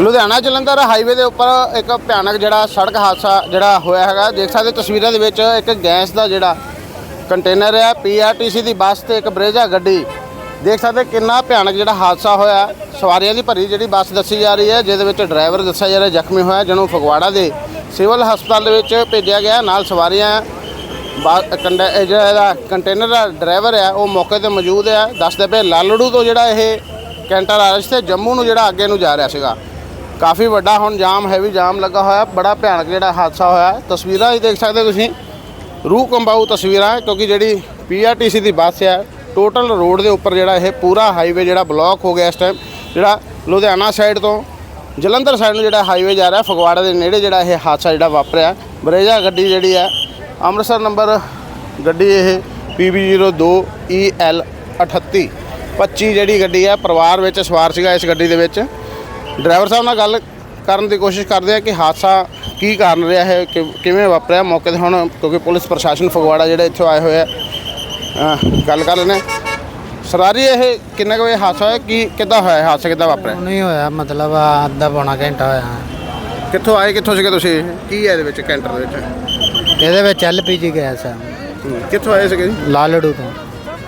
Ludhiana Jalandhar highway ਦੇ ਉੱਪਰ ਇੱਕ ਭਿਆਨਕ ਜਿਹੜਾ ਸੜਕ ਹਾਦਸਾ ਜਿਹੜਾ ਹੋਇਆ ਹੈਗਾ। ਦੇਖ ਸਕਦੇ ਤਸਵੀਰਾਂ ਦੇ ਵਿੱਚ ਇੱਕ ਗੈਸ ਦਾ ਜਿਹੜਾ ਕੰਟੇਨਰ ਹੈ। ਪੀਆਰਟੀਸੀ ਦੀ ਬੱਸ ਤੇ ਇੱਕ ਬਰੇਜਾ ਗੱਡੀ। ਦੇਖ ਸਕਦੇ ਕਿੰਨਾ ਭਿਆਨਕ ਜਿਹੜਾ ਹਾਦਸਾ ਹੋਇਆ। ਸਵਾਰੀਆਂ ਦੀ ਭਰੀ ਜਿਹੜੀ ਬੱਸ ਦੱਸੀ ਜਾ ਰਹੀ ਹੈ, ਜਿਹਦੇ ਵਿੱਚ ਡਰਾਈਵਰ ਦੱਸਿਆ ਜਾ ਰਿਹਾ, ਜ਼ਖਮੀ ਹੋਇਆ, ਜਿਹਨੂੰ ਫਗਵਾੜਾ ਦੇ ਸਿਵਲ ਹਸਪਤਾਲ ਦੇ ਵਿੱਚ ਭੇਜਿਆ ਗਿਆ। ਨਾਲ ਸਵਾਰੀਆਂ ਬਾ- ਕੰਡਾ ਜਿਹੜਾ ਇਹਦਾ ਕੰਟੇਨਰ ਦਾ ਡਰਾਈਵਰ ਹੈ, ਉਹ ਮੌਕੇ ਤੇ ਮੌਜੂਦ ਹੈ। ਦੱਸਦੇ ਪਏ ਲਾਲੜੂ ਤੋਂ ਜਿਹੜਾ ਇਹ ਕੈਂਟਰ ਆ ਰਿਹਾ ਤੇ ਜੰਮੂ ਨੂੰ ਜਿਹੜਾ ਅੱਗੇ ਨੂੰ ਜਾ ਰਿਹਾ ਸੀਗਾ। ਕਾਫੀ ਵੱਡਾ ਹੁਣ ਜਾਮ ਹੈਵੀ ਜਾਮ ਲੱਗਾ ਹੋਇਆ, ਬੜਾ ਭਿਆਨਕ ਜਿਹੜਾ ਹਾਦਸਾ ਹੋਇਆ। ਤਸਵੀਰਾਂ ਹੀ ਦੇਖ ਸਕਦੇ ਹੋ ਤੁਸੀਂ। ਰੂਹ ਕੰਬਾਊ ਤਸਵੀਰਾਂ, ਕਿਉਂਕਿ ਜਿਹੜੀ ਪੀਆਰਟੀਸੀ ਦੀ ਬੱਸ ਹੈ ਟੋਟਲ ਰੋਡ ਦੇ ਉੱਪਰ ਜਿਹੜਾ ਇਹ ਪੂਰਾ ਹਾਈਵੇ ਜਿਹੜਾ ਬਲੌਕ ਹੋ ਗਿਆ ਇਸ ਟਾਈਮ ਜਿਹੜਾ ਲੁਧਿਆਣਾ ਸਾਈਡ ਤੋਂ ਜਲੰਧਰ ਸਾਈਡ ਨੂੰ ਜਿਹੜਾ ਹਾਈਵੇ ਜਾ ਰਿਹਾ, ਫਗਵਾੜਾ ਦੇ ਨੇੜੇ ਜਿਹੜਾ ਇਹ ਹਾਦਸਾ ਜਿਹੜਾ ਵਾਪਰਿਆ। ਬਰੇਜਾ ਗੱਡੀ ਜਿਹੜੀ ਹੈ, ਅੰਮ੍ਰਿਤਸਰ ਨੰਬਰ ਗੱਡੀ ਇਹ PB02 EL 38 25 ਜਿਹੜੀ ਗੱਡੀ ਹੈ, ਪਰਿਵਾਰ ਵਿੱਚ ਸਵਾਰ ਸੀਗਾ ਇਸ ਗੱਡੀ ਦੇ ਵਿੱਚ। ਡਰਾਈਵਰ ਸਾਹਿਬ ਨਾਲ ਗੱਲ ਕਰਨ ਦੀ ਕੋਸ਼ਿਸ਼ ਕਰਦੇ ਆ ਕਿ ਹਾਦਸਾ ਕੀ ਕਾਰਨ ਰਿਹਾ ਹੈ ਕਿ- ਕਿਵੇਂ ਵਾਪਰਿਆ ਮੌਕੇ ਤੇ ਹੁਣ ਕਿਉਂਕਿ ਪੁਲਿਸ ਪ੍ਰਸ਼ਾਸਨ ਫਗਵਾੜਾ ਜਿਹੜੇ ਇੱਥੇ ਆਏ ਹੋਏ ਆ ਗੱਲ ਕਰ ਲੈਣੇ ਸਰਾਰੀ ਇਹ ਕਿੰਨੇ ਕੁ ਵਜੇ ਹਾਦਸਾ ਹੋਇਆ? ਕੀ ਕਿੱਦਾਂ ਹੋਇਆ ਹਾਦਸਾ? ਕਿੱਦਾਂ ਵਾਪਰਿਆ? ਨਹੀਂ ਹੋਇਆ ਮਤਲਬ ਅੱਧਾ ਪੌਣਾ ਘੰਟਾ ਹੋਇਆ। ਕਿੱਥੋਂ ਆਏ ਕਿੱਥੋਂ ਸੀਗੇ ਤੁਸੀਂ? ਕੀ ਹੈ ਇਹਦੇ ਵਿੱਚ ਕੈਂਟਰ ਦੇ ਵਿੱਚ? ਇਹਦੇ ਵਿੱਚ ਐਲਪੀਜੀ ਗੈਸ ਹੈ ਕਿੱਥੋਂ ਆਏ ਸੀਗੇ ਲਾਲੜੂ ਤੋਂ।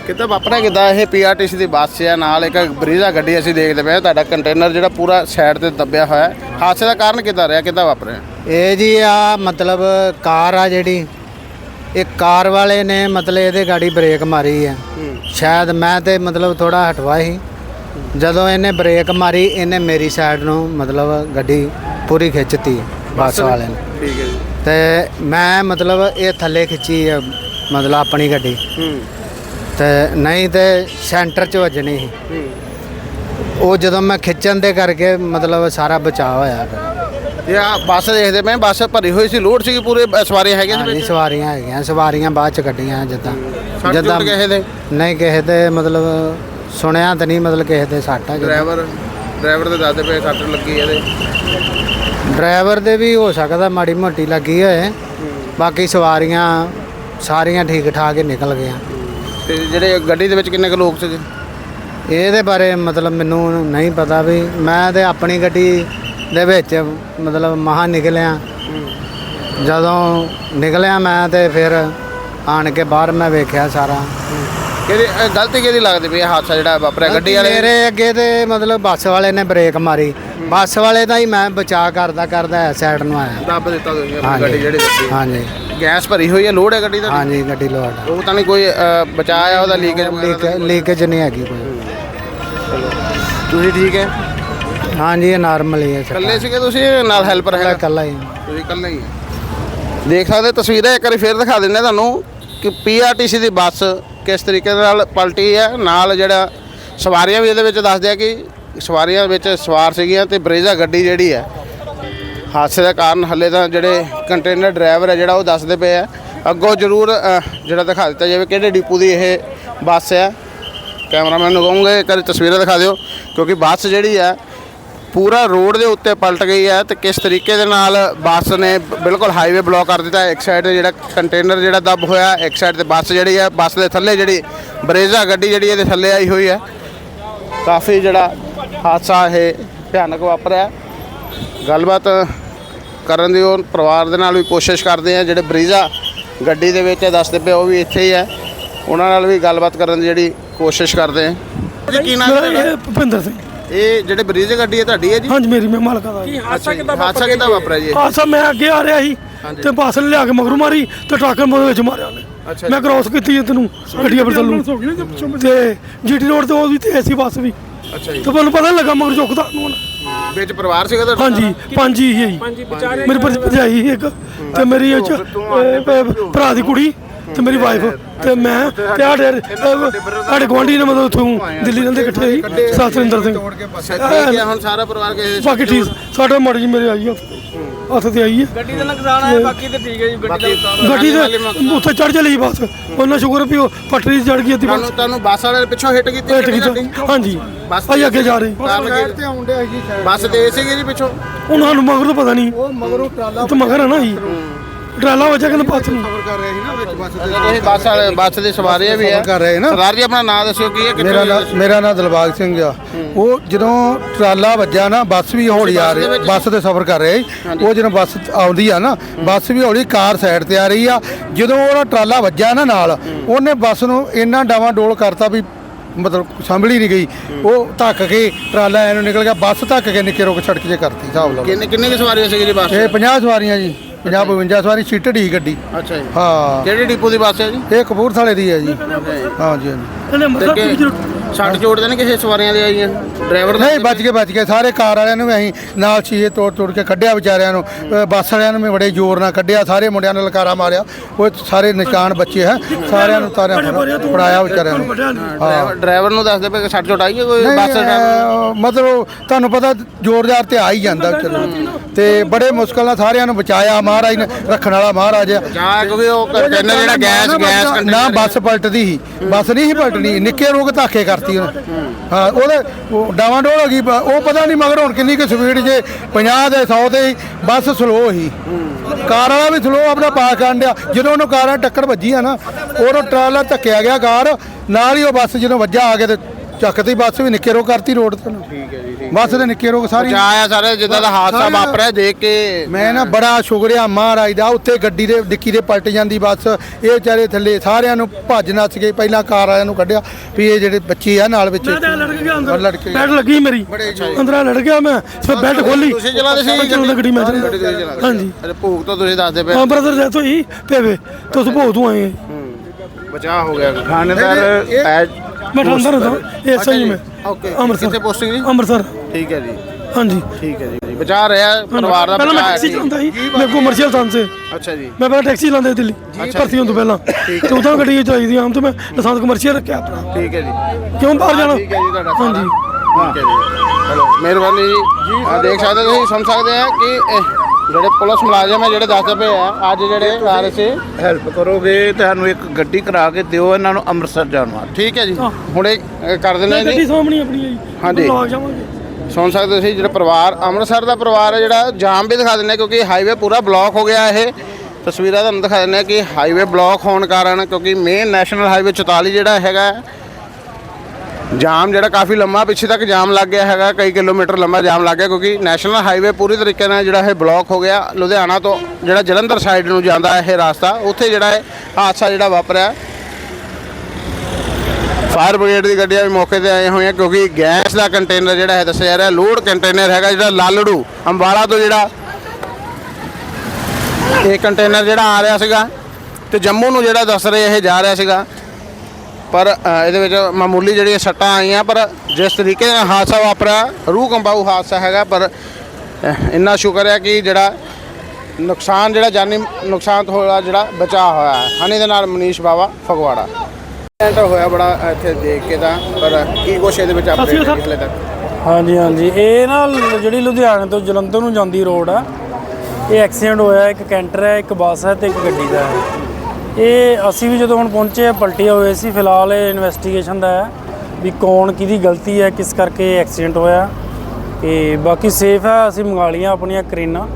ਕਿੱਦਾਂ ਵਾਪਰਿਆ ਕਿੱਦਾਂ? ਇਹ ਪੀਆਰਟੀਸੀ ਦੀ ਬੱਸ ਹੈ ਨਾਲ ਇੱਕ ਬਰੀਜ਼ਾ ਗੱਡੀ ਅਸੀਂ ਦੇਖਦੇ ਪਏ। ਤੁਹਾਡਾ ਕੰਟੇਨਰ ਜਿਹੜਾ ਪੂਰਾ ਸਾਈਡ ਤੇ ਦੱਬਿਆ ਹੋਇਆ ਹੈ। ਹਾਦਸੇ ਦਾ ਕਾਰਨ ਕਿੱਦਾਂ ਰਿਹਾ? ਕਿੱਦਾਂ ਵਾਪਰਿਆ? ਇਹ ਜੀ ਆ ਮਤਲਬ ਕਾਰ ਆ ਜਿਹੜੀ ਇਹ ਕਾਰ ਵਾਲੇ ਨੇ ਮਤਲਬ ਇਹਦੇ ਗਾੜੀ ਬ੍ਰੇਕ ਮਾਰੀ ਹੈ। ਸ਼ਾਇਦ ਮੈਂ ਤੇ ਮਤਲਬ ਥੋੜਾ ਹਟਵਾ ਸੀ। ਜਦੋਂ ਇਹਨੇ ਬ੍ਰੇਕ ਮਾਰੀ ਇਹਨੇ ਮੇਰੀ ਸਾਈਡ ਨੂੰ ਮਤਲਬ ਗੱਡੀ ਪੂਰੀ ਖਿੱਚਤੀ ਬੱਸ ਵਾਲੇ ਨੇ। ਠੀਕ ਹੈ ਜੀ। ਤੇ ਮੈਂ ਮਤਲਬ ਇਹ ਥੱਲੇ ਖਿੱਚੀ ਹੈ, ਮਤਲਬ ਆਪਣੀ ਗੱਡੀ। ਹੂੰ। ਤੇ ਨਹੀਂ ਤੇ ਸੈਂਟਰ 'ਚ ਵੱਜਣੀ ਸੀ। ਉਹ ਜਦੋਂ ਮੈਂ ਖਿੱਚਣ ਦੇ ਕਰਕੇ ਮਤਲਬ ਸਾਰਾ ਬਚਾਅ ਹੋਇਆ। ਇਹ ਆ ਬੱਸ ਦੇਖਦੇ ਪਏ ਬੱਸ ਭਰੀ ਹੋਈ ਸੀ ਲੋਡ ਸੀ ਪੂਰੇ ਸਵਾਰੀਆਂ ਹੈਗੀਆਂ ਸੀ ਹਾਂਜੀ ਵਿੱਚ? ਸਵਾਰੀਆਂ ਹੈਗੀਆਂ ਸਵਾਰੀਆਂ ਬਾਅਦ ਚ ਕੱਢੀਆਂ ਜਿੱਦਾਂ। ਚੁੱਟ ਕਿਸੇ ਦੇ? ਨਹੀਂ ਕਿਸੇ ਤੇ ਮਤਲਬ ਸੁਣਿਆ ਤਾਂ ਨਹੀਂ ਮਤਲਬ ਕਿਸੇ ਤੇ ਸੱਟ ਆ ਜਿੱਦਾਂ। ਡਰਾਈਵਰ ਡਰਾਈਵਰ ਦੇ ਦੱਸਦੇ ਪਏ ਸੱਟ ਲੱਗੀ ਇਹਦੇ? ਡਰਾਈਵਰ ਦੇ ਵੀ ਹੋ ਸਕਦਾ ਮਾੜੀ ਮੋਟੀ ਲੱਗੀ ਹੋਏ। ਬਾਕੀ ਸਵਾਰੀਆਂ ਸਾਰੀਆਂ ਠੀਕ ਠਾਕ ਹੀ ਨਿਕਲ ਗਈਆਂ। ਤੇ ਜਿਹੜੇ ਗੱਡੀ ਦੇ ਵਿੱਚ ਕਿੰਨੇ ਕੁ ਲੋਕ ਸੀਗੇ? ਇਹਦੇ ਬਾਰੇ ਮਤਲਬ ਮੈਨੂੰ ਨਹੀਂ ਪਤਾ ਵੀ। ਮੈਂ ਤੇ ਆਪਣੀ ਗੱਡੀ ਦੇ ਵਿੱਚ ਮਤਲਬ ਮਹਾ ਨਿਕਲਿਆ। ਜਦੋਂ ਨਿਕਲਿਆ ਮੈਂ ਤੇ ਫਿਰ ਆਣ ਕੇ ਬਾਹਰ ਮੈਂ ਵੇਖਿਆ ਸਾਰਾ। ਕਿਹਦੀ ਗਲਤੀ ਕਿਹਦੀ ਲੱਗਦੀ ਇਹ ਹਾਦਸਾ ਜਿਹੜਾ ਵਾਪਰਿਆ? ਗੱਡੀ ਵਾਲੇ ਮੇਰੇ ਅੱਗੇ ਤੇ ਮਤਲਬ ਬੱਸ ਵਾਲੇ ਨੇ ਬ੍ਰੇਕ ਮਾਰੀ। ਬੱਸ ਵਾਲੇ ਦਾ ਹੀ ਮੈਂ ਬਚਾਅ ਕਰਦਾ ਕਰਦਾ ਸਾਈਡ ਨੂੰ ਆਇਆ। ਦੱਬ ਦਿੱਤਾ ਤੁਸੀਂ ਆਪਣੀ ਹਾਂਜੀ। ਗੱਡੀ ਜਿਹੜੀ ਦਿੱਤੀ। ਹਾਂਜੀ। ਗੈਸ ਭਰੀ ਹੋਈ ਹੈ ਲੋਡ ਹੈ ਗੱਡੀ ਦਾ? ਹਾਂਜੀ ਗੱਡੀ ਲੋਡ ਉਹ ਤਾਂ ਨਹੀਂ ਕੋਈ ਅ, ਬਚਾਅ ਆ ਉਹਦਾ ਲੀਕੇਜ ਲੀਕ ਲੀਕੇਜ ਨਹੀਂ ਹੈਗੀ ਕੋਈ। ਤੁਸੀਂ ਠੀਕ ਹੈ? ਹਾਂਜੀ ਇਹ ਨਾਰਮਲ ਹੀ ਹੈ ਸਰ। ਇਕੱਲੇ ਸੀਗੇ ਤੁਸੀਂ ਨਾਲ ਹੈਲਪਰ ਹੈਗਾ? ਕੱਲਾ ਹੀ। ਤੁਸੀਂ ਇਕੱਲੇ ਹੀ ਹੋ। ਦੇਖ ਸਕਦੇ ਹੋ ਤਸਵੀਰਾਂ ਇੱਕ ਵਾਰੀ ਫੇਰ ਦਿਖਾ ਦਿੰਦੇ ਹਾਂ ਤੁਹਾਨੂੰ ਕਿ ਪੀਆਰਟੀਸੀ ਦੀ ਬੱਸ ਕਿਸ ਤਰੀਕੇ ਨਾਲ ਪਲਟੀ ਹੈ। ਨਾਲ ਜਿਹੜਾ ਸਵਾਰੀਆਂ ਵੀ ਇਹਦੇ ਵਿੱਚ ਦੱਸਦੇ ਆ ਕਿ ਸਵਾਰੀਆਂ ਵਿੱਚ ਸਵਾਰ ਸੀਗੀਆਂ ਤੇ ਬਰੇਜ਼ਾ ਗੱਡੀ ਜਿਹੜੀ ਹੈ ਹਾਦਸੇ ਦਾ ਕਾਰਨ ਹੱਲੇ ਤਾਂ ਜਿਹੜੇ ਕੰਟੇਨਰ ਡਰਾਈਵਰ ਹੈ ਜਿਹੜਾ ਉਹ ਦੱਸਦੇ ਪਏ ਆ। ਅੱਗੋਂ ਜ਼ਰੂਰ ਜਿਹੜਾ ਦਿਖਾ ਦਿੱਤਾ ਜਾਵੇ ਕਿਹੜੇ ਡਿਪੂ ਦੀ ਇਹ ਬੱਸ ਹੈ ਕੈਮਰਾਮੈਨ ਨੂੰ ਕਹੂੰਗੇ ਇੱਕ ਤਸਵੀਰਾਂ ਦਿਖਾ ਦਿਓ, ਕਿਉਂਕਿ ਬੱਸ ਜਿਹੜੀ ਹੈ ਪੂਰਾ ਰੋਡ ਦੇ ਉੱਤੇ ਪਲਟ ਗਈ ਹੈ ਤੇ ਕਿਸ ਤਰੀਕੇ ਦੇ ਨਾਲ ਬੱਸ ਨੇ ਬਿਲਕੁਲ ਹਾਈਵੇ ਬਲੌਕ ਕਰ ਦਿੱਤਾ। ਇੱਕ ਸਾਈਡ ਤੇ ਜਿਹੜਾ ਕੰਟੇਨਰ ਜਿਹੜਾ ਦੱਬ ਹੋਇਆ, ਇੱਕ ਸਾਈਡ ਤੇ ਬੱਸ ਜਿਹੜੀ ਹੈ ਬੱਸ ਦੇ ਥੱਲੇ ਜਿਹੜੀ ਬਰੇਜ਼ਾ ਗੱਡੀ ਜਿਹੜੀ ਇਹਦੇ ਥੱਲੇ ਆਈ ਹੋਈ ਹੈ ਕਾਫੀ ਜਿਹੜਾ ਹਾਦਸਾ ਇਹ ਭਿਆਨਕ ਵਾਪਰਿਆ। ਗੱਲਬਾਤ ਕਰਨ ਦੀ ਉਹ ਪਰਿਵਾਰ ਦੇ ਨਾਲ ਵੀ ਕੋਸ਼ਿਸ਼ ਕਰਦੇ ਆ ਜਿਹੜੇ ਬਰੀਜ਼ਾ ਗੱਡੀ ਦੇ ਵਿੱਚ ਦੱਸਦੇ ਪਏ ਉਹ ਵੀ ਇੱਥੇ ਹੀ ਹੈ। ਉਹਨਾਂ ਨਾਲ ਵੀ ਗੱਲਬਾਤ ਕਰਨ ਦੀ ਜਿਹੜੀ ਕੋਸ਼ਿਸ਼ ਕਰਦੇ ਆ ਜੀ ਕੀ ਨਾਮ ਹੈ ਤੁਹਾਡਾ? ਭੁਪਿੰਦਰ ਸਿੰਘ। ਇਹ ਜਿਹੜੇ ਬਰੀਜ਼ਾ ਗੱਡੀ ਹੈ ਤੁਹਾਡੀ ਹੈ ਜੀ? ਹਾਂਜੀ ਮੇਰੀ ਮੈਂ ਮਾਲਕਾ ਦਾ ਜੀ। ਹਾਦਸਾ ਕਿੱਦਾਂ ਹਾਦਸਾ ਕਿੱਦਾਂ ਵਾਪਰਿਆ ਜੀ? ਹਾਦਸਾ ਮੈਂ ਅੱਗੇ ਆ ਰਿਹਾ ਸੀ ਤੇ ਬੱਸ ਨੇ ਲਿਆ ਕੇ ਮਗਰੋਂ ਮਾਰੀ ਤੇ ਟਰੱਕ ਵਿੱਚ ਮਾਰਿਆ ਉਹਨੇ। ਅੱਛਾ ਮੈਂ ਕ੍ਰੋਸ ਕੀਤੀ ਗੱਡੀ ਚੱਲੂ ਤੇ ਜੀਟੀ ਰੋਡ ਤੇ ਉਹ ਵੀ ਤੇ ਐਸੀ ਬੱਸ ਵੀ। ਅੱਛਾ ਜੀ। ਤੇ ਮੈਨੂੰ ਪਤਾ ਨੀ ਲੱਗਾ ਮਗਰ ਚੁੱਕਦਾ ਨੂੰ। ਵਿੱਚ ਪਰਿਵਾਰ ਸੀਗਾ ਤੁਹਾਡਾ? ਹਾਂਜੀ ਪੰਜ ਹੀ ਹੈ ਜੀ ਮੇਰੀ ਭਰ- ਭਰਜਾਈ ਸੀ ਇੱਕ ਤੇ ਮੇਰੀ ਉਹ 'ਚ, ਅਹ, ਭ- ਭਰਾ ਦੀ ਕੁੜੀ ਤੇ ਮੇਰੀ ਵਾਈਫ ਤੇ ਮੈਂ ਤੇ ਸਾਡੇ ਸਾਡੇ ਗਵਾਂਢੀ ਨੇ ਮਤਲਬ ਉੱਥੋਂ ਦਿੱਲੀ ਰਹਿੰਦੇ ਇਕੱਠੇ ਸੀ। ਸਤਿੰਦਰ ਸਿੰਘ। ਠੀਕ ਹੈ ਹੁਣ ਸਾਰਾ ਪਰਿਵਾਰ ਕਿਸੇ ਬਾਕੀ ਠੀਕ। ਸਾਡਾ ਮਾੜੀ ਜੀ ਮੇਰੇ ਆਈ ਆ। ਹੱਥ ਤੇ ਆਈ ਹੈ। ਗੱਡੀ ਦਾ ਨੁਕਸਾਨ ਆਇਆ ਬਾਕੀ ਤੇ ਠੀਕ ਹੈ ਜੀ ਗੱਡੀ ਦਾ ਗੱਡੀ ਦੇ ਉੱਥੇ ਚੜ ਚਲੀ ਬਸ। ਉਹਨਾਂ ਸ਼ੁਕਰ ਵੀ ਉਹ ਪਟੜੀ ਚੜ ਗਈ ਅੱਧੀ ਤੁਹਾਨੂੰ ਬੱਸ ਤੁਹਾਨੂੰ ਬੱਸ ਵਾਲੇ ਪਿੱਛੋਂ ਹਿੱਟ ਕੀਤੀ ਹੇਠ ਗੱਡੀ? ਹਾਂਜੀ। ਬੱਸ ਆਈ ਅੱਗੇ ਜਾ ਰਹੀ। ਕਾਰਨ ਕੀ? ਬੱਸ ਤੇ ਸੀਗੀ ਜੀ ਪਿੱਛੋਂ? ਉਹਨਾਂ ਨੂੰ ਮਗਰ ਤੋਂ ਪਤਾ ਨਹੀਂ। ਉਹ ਮਗਰੋਂ ਟਰਾਲਾ ਤੇ ਮਗਰ ਹੈ ਨਾ ਜੀ। ਟਰਾਲਾ ਵਜਾ ਕੇ ਬੱਸ ਨੂੰ। ਕਰ ਰਹੇ ਸੀ ਨਾ ਵਿੱਚ ਬੱਸ ਤੁਸੀਂ ਬੱਸ ਵਾਲੇ ਬੱਸ ਦੀ ਸਵਾਰੀ ਵੀ ਹੈ ਕਰ ਰਹੇ ਨਾ। ਸਰਦਾਰ ਜੀ ਆਪਣਾ ਨਾਮ ਦੱਸਿਓ ਕੀ ਹੈ ਮੇਰਾ ਦੇ ਨਾਂ ਮੇਰਾ ਨਾਮ ਦਿਲਬਾਗ ਸਿੰਘ ਆ। ਉਹ ਜਦੋਂ ਟਰਾਲਾ ਵੱਜਾ ਨਾ ਬੱਸ ਵੀ ਹੌਲੀ ਆ ਰਹੀ ਬੱਸ ਤੇ ਸਫ਼ਰ ਕਰ ਰਹੇ ਸੀ। ਉਹ ਜਦੋਂ ਬੱਸ ਆਉਂਦੀ ਆ ਨਾ ਬੱਸ ਵੀ ਹੌਲੀ ਕਾਰ ਸਾਈਡ ਤੇ ਆ ਰਹੀ ਆ। ਜਦੋਂ ਉਹਦਾ ਟਰਾਲਾ ਵੱਜਾ ਨਾ ਨਾਲ ਉਹਨੇ ਬੱਸ ਨੂੰ ਇੰਨਾ ਡਾਵਾਂ ਡੋਲ ਕਰਤਾ ਵੀ ਮਤਲਬ ਸੰਭਲੀ ਨਹੀਂ ਗਈ। ਉਹ ਧੱਕ ਕੇ ਟਰਾਲਾ ਐਨੂੰ ਨਿਕਲ ਗਿਆ। ਬੱਸ ਧੱਕ ਕੇ ਨਿੱਕੇ ਰੋਕ ਛੜਕ ਜੇ ਕਰਤੀ ਹਿਸਾਬ ਲਾ। ਕਿੰਨੇ ਕਿੰਨੇ ਸਵਾਰੀਆਂ ਸੀਗੀ ਜੀ ਬੱਸ ਇਹ 50 ਸਵਾਰੀਆਂ ਜੀ। 50 52 ਸਵਾਰੀ ਸੀਟਡ ਹੀ ਗੱਡੀ। ਅੱਛਾ ਜੀ। ਹਾਂ। ਕਿਹੜੀ ਡਿਪੂ ਦੀ ਬੱਸ ਹੈ ਜੀ? ਇਹ ਕਪੂਰਥਲੇ ਦੀ ਹੈ ਜੀ। ਹਾਂਜੀ ਹਾਂਜੀ। ਇਹਨੇ ਤੇ ਕਿ ਛੱਡ ਚੋੜ ਤਾਂ ਨਹੀਂ ਕਿਸੇ ਸਵਾਰੀਆਂ ਦੇ ਆਈਆਂ? ਡਰਾਈਵਰ ਦਾ ਨਹੀਂ ਬਚ ਗਏ ਬਚ ਗਏ। ਸਾਰੇ ਕਾਰ ਵਾਲਿਆਂ ਨੂੰ ਵੀ ਅਸੀਂ ਨਾਲ ਸ਼ੀਸ਼ੇ ਤੋੜ ਤੋੜ ਕੇ ਕੱਢਿਆ ਵਿਚਾਰਿਆਂ ਨੂੰ। ਅ, ਬੱਸ ਵਾਲਿਆਂ ਨੂੰ ਵੀ ਬੜੇ ਜ਼ੋਰ ਨਾਲ ਕੱਢਿਆ। ਸਾਰੇ ਮੁੰਡਿਆਂ ਨੇ ਲਕਾਰਾ ਮਾਰਿਆ। ਉਹ ਸਾਰੇ ਨਿਸ਼ਾਨ ਬੱਚੇ ਹੈ। ਸਾਰਿਆਂ ਨੂੰ ਤਾਰਿਆਂ ਫੜਾਇਆ ਵਿਚਾਰਿਆਂ ਨੂੰ। ਡਰਾਈਵਰ ਡਰਾਈਵਰ ਨੂੰ ਦੱਸਦੇ ਪਏ ਕਿ ਛੱਡ ਚੋਟ ਆਈ ਹੈ ਕੋਈ ਨਹੀਂ, ਬੱਸ ਡਰਾਈਵਰ ਮਤਲਬ ਤੁਹਾਨੂੰ ਪਤਾ ਜ਼ੋਰਦਾਰ ਤੇ ਆ ਹੀ ਜਾਂਦਾ ਚਲੋ। ਤੇ ਬੜੇ ਮੁਸ਼ਕਲ ਨਾਲ ਸਾਰਿਆਂ ਨੂੰ ਬਚਾਇਆ ਮਹਾਰਾਜ ਨੇ ਰੱਖਣ ਵਾਲਾ ਮਹਾਰਾਜ ਆ। ਜਾਂ ਕਿਉਂਕਿ ਉਹ ਕੰਟੇਨਰ ਜਿਹੜਾ ਗੈਸ ਗੈਸ ਨਾ ਕੰਟੇਨਰ ਬੱਸ ਪਲਟਦੀ ਸੀ। ਬੱਸ ਨਹੀਂ ਸੀ ਪਲਟਣੀ ਨਿੱਕੇ ਰੋਗ ਧਾਕੇ ਕਰਤੀ ਉਹਨੇ। ਹਾਂ, ਉਹਦੇ ਡਾਵਾਂ ਡੋਲ ਹੋ ਗਈ ਉਹ ਪਤਾ ਨਹੀਂ ਮਗਰ ਹੁਣ ਕਿੰਨੀ ਕੁ ਸਪੀਡ ਜੇ 50 ਦੇ 100 ਤੇ ਹੀ, ਬੱਸ ਸਲੋ ਸੀ ਕਾਰ ਵਾਲਾ ਵੀ ਸਲੋ ਆਪਣਾ ਪਾਸ ਕਰਨ ਡਿਆ ਜਦੋਂ ਉਹਨੂੰ ਕਾਰਾਂ ਟੱਕਰ ਵੱਜੀ ਆ ਨਾ, ਉਦੋਂ ਟਰਾਲਾ ਧੱਕਿਆ ਗਿਆ ਕਾਰ, ਨਾਲ ਹੀ ਉਹ ਬੱਸ ਜਦੋਂ ਵੱਜਾ ਆ ਕੇ ਤੇ ਚੱਕਤੀ ਬੱਸ ਵੀ ਨਿੱਕੇ ਰੋਗ ਕਰਤੀ ਰੋਡ ਤੇ। ਠੀਕ ਹੈ ਜੀ ਬੱਸ ਦੇ ਨਿੱਕੇ ਰੋਗ ਸਾਰੀ ਆਇਆ ਸਾਰੇ ਜਿੱਦਾਂ ਦਾ ਹਾਦਸਾ ਸਾਰਿਆਂ- ਵਾਪਰਿਆ ਦੇਖ ਕੇ। ਮੈਂ ਨਾ ਬੜਾ ਸ਼ੁਕਰੀਆ ਮਹਾਰਾਜ ਦਾ ਉੱਤੇ ਗੱਡੀ ਦੇ ਡਿੱਕੀ ਦੇ ਪਲਟ ਜਾਂਦੀ ਬੱਸ। ਇਹ ਵਿਚਾਰੇ ਥੱਲੇ ਸਾਰਿਆਂ ਨੂੰ ਭੱਜ ਨੱਚ ਗਏ ਪਹਿਲਾਂ ਕਾਰ ਵਾਲਿਆਂ ਨੂੰ ਕੱਢਿਆ ਵੀ ਇਹ ਜਿਹੜੇ ਬੱਚੇ ਆ ਨਾਲ ਵਿੱਚ। ਮੈਂ ਤਾਂ ਲੜ ਗਿਆ ਅੰਦਰ। ਲੜ ਕੇ ਬੈਠ ਲੱਗੀ ਮੇਰੀ। ਅੰਦਰ ਲੜ ਗਿਆ ਮੈਂ ਫਿਰ ਬੈਠ ਖੋਲੀ। ਤੁਸੀਂ ਚਲਾਉਂਦੇ ਸੀ? ਮੈਂ ਚਲਾਉਂਦਾ ਗੱਡੀ ਮੈਂ ਗੱਡੀ ਤੁਸੀਂ ਚਲਾਉਂਦਾ ਚਲਾਉਂਦੇ ਹਾਂਜੀ। ਅਰੇ ਭੂਖ ਤੋਂ ਤੁਸੀਂ ਦੱਸਦੇ ਪਏ। ਹਾਂ ਬ੍ਰਦਰ ਡੈਥ ਹੋਈ ਪੇਵੇ ਤੁਸ ਭੋਗ ਤੋਂ ਆਏ। ਬਚਾ ਹੋ ਗਿਆ। ਥਾਣੇਦਾਰ ਮੈਂ ਐਸਾ ਹੀ ਮੈਂ ਓਕੇ ਅੰਮ੍ਰਿਤਸਰ ਕਿੱਥੇ ਪੋਸਟਿੰਗ ਜੀ। ਅੰਮ੍ਰਿਤਸਰ। ਠੀਕ ਹੈ ਜੀ। ਹਾਂਜੀ। ਠੀਕ ਹੈ ਜੀ ਬਚਾ ਰਿਹਾ ਪਰਿਵਾਰ ਦਾ ਪਹਿਲਾਂ ਮੈਂ ਟੈਕਸੀ ਚਲਾਉਂਦਾ ਸੀ। ਮੇਰੇ ਕਮਰਸ਼ੀਅਲ ਸੰਨ ਸੇ ਅੱਛਾ ਜੀ। ਮੈਂ ਪਹਿਲਾਂ ਟੈਕਸੀ ਲਾਉਂਦਾ ਦਿੱਲੀ। ਭਰਤੀ ਹੋਣ ਤੋਂ ਪਹਿਲਾਂ। ਤੇ ਉਦੋਂ ਗੱਡੀ ਚਲਾਈ ਦੀ ਆਮ ਤੇ ਮੈਂ। ਲਾਇਸੈਂਸ ਕਮਰਸ਼ੀਅਲ ਰੱਖਿਆ ਆਪਣਾ। ਠੀਕ ਹੈ ਜੀ। ਕਿਉਂ ਬਾਹਰ ਜਾਣਾ? ਠੀਕ ਹੈ ਜੀ ਤੁਹਾਡਾ ਹਾਂਜੀ। ਠੀਕ ਹੈ ਜੀ। ਚਲੋ ਮਿਹਰਬਾਨੀ ਜੀ। ਆ ਦੇਖ ਸਕਦੇ ਤੁਸੀਂ ਸਮਝ ਸਕਦੇ ਆ ਕਿ ਇਹ ਜਿਹੜੇ ਪੁਲਿਸ ਮੁਲਾਜ਼ਮ ਹੈ ਜਿਹੜੇ ਦੱਸਦੇ ਪਏ ਆ ਅੱਜ ਜਿਹੜੇ ਆ ਰਹੇ ਸੀ। ਹੈਲਪ ਕਰੋਗੇ ਤੇ ਸਾਨੂੰ ਇੱਕ ਗੱਡੀ ਕਰਾ ਕੇ ਦਿਓ ਇਹਨਾਂ ਨੂੰ ਅੰਮ੍ਰਿਤਸਰ ਜਾਣ ਵਾਸਤੇ। ਠੀਕ ਹੈ ਜੀ। ਹੁਣੇ ਅ, ਕਰ ਦਿੰਦੇ ਗੱਡੀ ਜੀ? ਸਾਹਮਣੀ ਆਪਣੀ ਹੈ ਜੀ। ਹਾਂਜੀ। ਲੱਗ ਜਾਵਾਂਗੇ। ਸੁਣ ਸਕਦੇ ਤੁਸੀਂ ਜਿਹੜਾ ਪਰਿਵਾਰ ਅੰਮ੍ਰਿਤਸਰ ਦਾ ਪਰਿਵਾਰ ਹੈ ਜਿਹੜਾ ਜਾਮ ਵੀ ਦਿਖਾ ਦਿੰਦੇ ਹਾਂ ਕਿਉਂਕਿ ਹਾਈਵੇ ਪੂਰਾ ਬਲੌਕ ਹੋ ਗਿਆ ਇਹ। ਤਸਵੀਰਾਂ ਤੁਹਾਨੂੰ ਦਿਖਾ ਦਿੰਦੇ ਹਾਂ ਕਿ ਹਾਈਵੇ ਬਲੌਕ ਹੋਣ ਕਾਰਨ ਕਿਉਂਕਿ ਮੇਨ ਨੈਸ਼ਨਲ ਹਾਈਵੇ 44 ਜਿਹੜਾ ਹੈਗਾ ਹੈ, ਜਾਮ ਜਿਹੜਾ ਕਾਫੀ ਲੰਮਾ, ਪਿੱਛੇ ਤੱਕ ਜਾਮ ਲੱਗ ਗਿਆ ਹੈਗਾ, ਕਈ ਕਿਲੋਮੀਟਰ ਲੰਮਾ ਜਾਮ ਲੱਗ ਗਿਆ ਕਿਉਂਕਿ ਨੈਸ਼ਨਲ ਹਾਈਵੇ ਪੂਰੀ ਤਰੀਕੇ ਨਾਲ ਜਿਹੜਾ ਇਹ ਬਲੌਕ ਹੋ ਗਿਆ। ਲੁਧਿਆਣਾ ਤੋਂ ਜਿਹੜਾ ਜਲੰਧਰ ਸਾਈਡ ਨੂੰ ਜਾਂਦਾ ਇਹ ਰਸਤਾ, ਉੱਥੇ ਜਿਹੜਾ ਹੈ ਹਾਦਸਾ ਜਿਹੜਾ ਵਾਪਰਿਆ। ਫਾਇਰ ਬ੍ਰਿਗੇਡ ਦੀ ਗੱਡੀਆਂ ਵੀ ਮੌਕੇ ਤੇ ਆਏ ਹੋਏ ਆ ਕਿਉਂਕਿ ਗੈਸ ਦਾ ਕੰਟੇਨਰ ਜਿਹੜਾ ਹੈ ਦੱਸਿਆ ਜਾ ਰਿਹਾ, ਲੋਡ ਕੰਟੇਨਰ ਹੈਗਾ ਜਿਹੜਾ ਲਾਲੜੂ, ਅੰਬਾਲਾ ਤੋਂ ਜਿਹੜਾ ਇਹ ਕੰਟੇਨਰ ਜਿਹੜਾ ਆ ਰਿਹਾ ਸੀਗਾ ਤੇ ਜੰਮੂ ਨੂੰ ਜਿਹੜਾ ਦੱਸ ਰਹੇ ਇਹ ਜਾ ਰਿਹਾ ਸੀਗਾ। ਪਰ ਅ, ਇਹਦੇ ਵਿੱਚ ਮਾਮੂਲੀ ਜਿਹੜੀਆਂ ਸੱਟਾਂ ਆਈਆਂ ਪਰ ਜਿਸ ਤਰੀਕੇ ਨਾਲ ਹਾਦਸਾ ਵਾਪਰਿਆ ਰੂਹ ਕੰਬਾਊ ਹਾਦਸਾ ਹੈਗਾ ਪਰ ਅ, ਇੰਨਾ ਸ਼ੁਕਰ ਹੈ ਕਿ ਜਿਹੜਾ ਨੁਕਸਾਨ ਜਿਹੜਾ ਜਾਨੀ ਨੁਕਸਾਨ ਤੋਂ ਹੋਇਆ ਜਿਹੜਾ ਬਚਾ ਹੋਇਆ ਹੈ। ਹਨੀ ਦੇ ਨਾਲ ਮਨੀਸ਼ ਬਾਵਾ ਫਗਵਾੜਾ। ਐਂਟਰ ਹੋਇਆ ਬੜਾ ਇੱਥੇ ਦੇਖ ਕੇ ਤਾਂ ਪਰ ਕੀ ਕੁਛ ਇਹਦੇ ਵਿੱਚ ਅਪਡੇਟ ਅਕਾਲ। ਪਿਛਲੇ ਤੱਕ ਹਾਂਜੀ ਹਾਂਜੀ। ਇਹ ਨਾ ਲ- ਜਿਹੜੀ ਲੁਧਿਆਣੇ ਤੋਂ ਜਲੰਧਰ ਨੂੰ ਜਾਂਦੀ ਰੋਡ ਆ ਇਹ ਐਕਸੀਡੈਂਟ ਹੋਇਆ ਇੱਕ ਕੈਂਟਰ ਹੈ ਇੱਕ ਬੱਸ ਹੈ ਤੇ ਇੱਕ ਗੱਡੀ ਦਾ ਹੈ। ਇਹ ਅਸੀਂ ਵੀ ਜਦੋਂ ਹੁਣ ਪਹੁੰਚੇ ਆ ਪਲਟੀਆਂ ਹੋਏ ਸੀ ਫਿਲਹਾਲ ਇਹ ਇਨਵੈਸਟੀਗੇਸ਼ਨ ਦਾ ਹੈ ਵੀ ਕੌਣ ਕਿਹਦੀ ਗਲਤੀ ਹੈ ਕਿਸ ਕਰਕੇ ਐਕਸੀਡੈਂਟ ਹੋਇਆ। ਤੇ ਬਾਕੀ ਸੇਫ ਹੈ ਅਸੀਂ ਮੰਗਾ ਲਈਆਂ ਆਪਣੀਆਂ ਕਰੇਨਾਂ।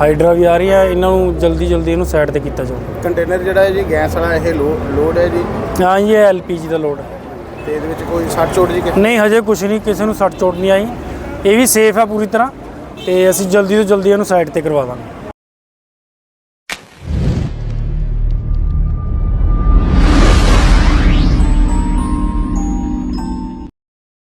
ਹਾਈਡਰਾ ਵੀ ਆ ਰਹੀ ਹੈ ਇਹਨਾਂ ਨੂੰ ਜਲਦੀ ਜਲਦੀ ਇਹਨੂੰ ਸਾਈਡ ਤੇ ਕੀਤਾ ਜਾਊਗਾ। ਕੰਟੇਨਰ ਜਿਹੜਾ ਹੈ ਜੀ ਗੈਸ ਵਾਲਾ ਇਹ ਲੋਡ ਹੈ ਜੀ? ਹਾਂ ਜੀ, ਇਹ ਐਲਪੀਜੀ ਦਾ ਲੋਡ ਹੈ। ਤੇ ਇਹਦੇ ਵਿੱਚ ਕੋਈ ਸੱਟ ਚੋਟ ਜੀ ਕਿਸੇ ਨਹੀਂ ਹਜੇ ਕੁਝ ਨਹੀਂ ਕਿਸੇ ਨੂੰ ਸੱਟ ਚੋਟ ਨਹੀਂ ਆਈ। ਇਹ ਵੀ ਸੇਫ ਹੈ ਪੂਰੀ ਤਰ੍ਹਾਂ। ਤੇ ਅਸੀਂ ਜਲਦੀ ਤੋਂ ਜਲਦੀ ਇਹਨੂੰ ਸਾਈਡ ਤੇ ਕਰਵਾ ਦਾਂਗੇ।